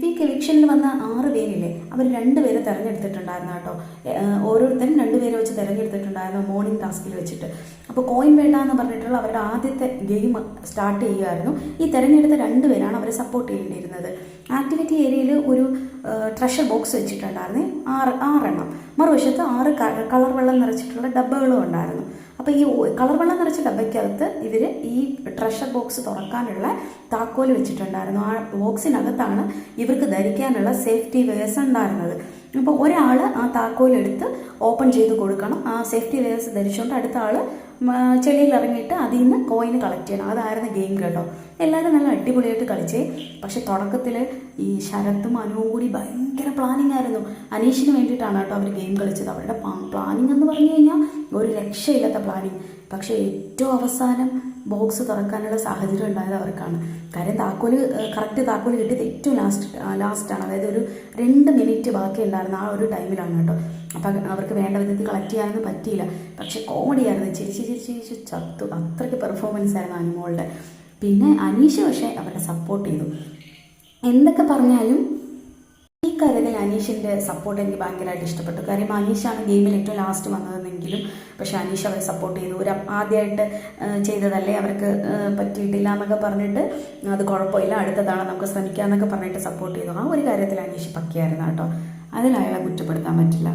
ഈ ഇലക്ഷനിൽ വന്ന ആറ് പേരില്ലേ അവർ രണ്ടുപേരെ തിരഞ്ഞെടുത്തിട്ടുണ്ടായിരുന്നു കേട്ടോ. ഓരോരുത്തരും രണ്ടുപേരെ വെച്ച് തിരഞ്ഞെടുത്തിട്ടുണ്ടായിരുന്നു മോർണിംഗ് ടാസ്കിൽ വെച്ചിട്ട്. അപ്പോൾ കോയിൻ വേണ്ട എന്ന് പറഞ്ഞിട്ടുള്ള അവരുടെ ആദ്യത്തെ ഗെയിം സ്റ്റാർട്ട് ചെയ്യുമായിരുന്നു ഈ തിരഞ്ഞെടുത്ത രണ്ടുപേരാണ് അവരെ സപ്പോർട്ട് ചെയ്യേണ്ടിയിരുന്നത്. ആക്ടിവിറ്റി ഏരിയയിൽ ഒരു ട്രഷർ ബോക്സ് വെച്ചിട്ടുണ്ടായിരുന്നു. ആറ് ആറെണ്ണം. മറുവശത്ത് ആറ് കളർ വെള്ളം നിറച്ചിട്ടുള്ള ഡബ്ബകളും ഉണ്ടായിരുന്നു. അപ്പോൾ ഈ കളർ വെള്ളം നിറച്ച ഡബ്ബയ്ക്കകത്ത് ഇവർ ഈ ട്രഷർ ബോക്സ് തുറക്കാനുള്ള താക്കോൽ വെച്ചിട്ടുണ്ടായിരുന്നു. ആ ബോക്സിനകത്താണ് ഇവർക്ക് ധരിക്കാനുള്ള സേഫ്റ്റി വെയർസ് ഉണ്ടായിരുന്നത്. അപ്പോൾ ഒരാൾ ആ താക്കോലെടുത്ത് ഓപ്പൺ ചെയ്ത് കൊടുക്കണം. ആ സേഫ്റ്റി വെയർസ് ധരിച്ചുകൊണ്ട് അടുത്ത ആൾ ചെളിയിൽ ഇറങ്ങിയിട്ട് അതിൽ നിന്ന് കോയിന് കളക്ട് ചെയ്യണം. അതായിരുന്നു ഗെയിം കേട്ടോ. എല്ലാവരും നല്ല അടിപൊളിയായിട്ട് കളിച്ചേ. പക്ഷെ തുടക്കത്തിൽ ഈ ശരത്തും അനുവും കൂടി ഭയങ്കര പ്ലാനിങ് ആയിരുന്നു. അനീഷിന് വേണ്ടിയിട്ടാണ് കേട്ടോ അവർ ഗെയിം കളിച്ചത്. അവരുടെ പ്ലാനിങ് എന്ന് പറഞ്ഞു കഴിഞ്ഞാൽ ഒരു രക്ഷയില്ലാത്ത പ്ലാനിങ് പക്ഷേ ഏറ്റവും അവസാനം ബോക്സ് തുറക്കാനുള്ള സാഹചര്യം ഉണ്ടായത് അവർക്കാണ്. കാര്യം താക്കോൽ കറക്റ്റ് താക്കോൽ കിട്ടിയത് ഏറ്റവും ലാസ്റ്റ് ലാസ്റ്റാണ് അതായത് ഒരു രണ്ട് മിനിറ്റ് ബാക്കി ഉണ്ടായിരുന്ന ആ ഒരു ടൈമിലാണ് കേട്ടോ. അപ്പം അവർക്ക് വേണ്ട വിധത്തിൽ കളക്ട് ചെയ്യാനൊന്നും പറ്റിയില്ല. പക്ഷെ കോമഡി ആയിരുന്നു. ചിരിച്ച് ചിരിച്ച് ചിരിച്ച് ചത്തു. അത്രയ്ക്ക് പെർഫോമൻസ് ആയിരുന്നു അനുമോളുടെ. പിന്നെ അനീഷ് പക്ഷേ അവരുടെ സപ്പോർട്ട് ചെയ്തു. എന്തൊക്കെ പറഞ്ഞാലും ഈ കാര്യത്തിൽ അനീഷിന്റെ സപ്പോർട്ട് എനിക്ക് ഭയങ്കരമായിട്ട് ഇഷ്ടപ്പെട്ടു. കാര്യം അനീഷാണ് ഗെയിമിൽ ഏറ്റവും ലാസ്റ്റ് വന്നതെന്നെങ്കിലും പക്ഷേ അനീഷ് അവരെ സപ്പോർട്ട് ചെയ്തു. ഒരു ആദ്യമായിട്ട് ചെയ്തതല്ലേ അവർക്ക് പറ്റിയിട്ടില്ല എന്നൊക്കെ പറഞ്ഞിട്ട് അത് കുഴപ്പമില്ല. അടുത്തതാണ് നമുക്ക് ശ്രമിക്കാം എന്നൊക്കെ പറഞ്ഞിട്ട് സപ്പോർട്ട് ചെയ്തു. ആ ഒരു കാര്യത്തിൽ അനീഷ് പക്കിയായിരുന്നു കേട്ടോ. അതിൽ അയാളെ കുറ്റപ്പെടുത്താൻ പറ്റില്ല.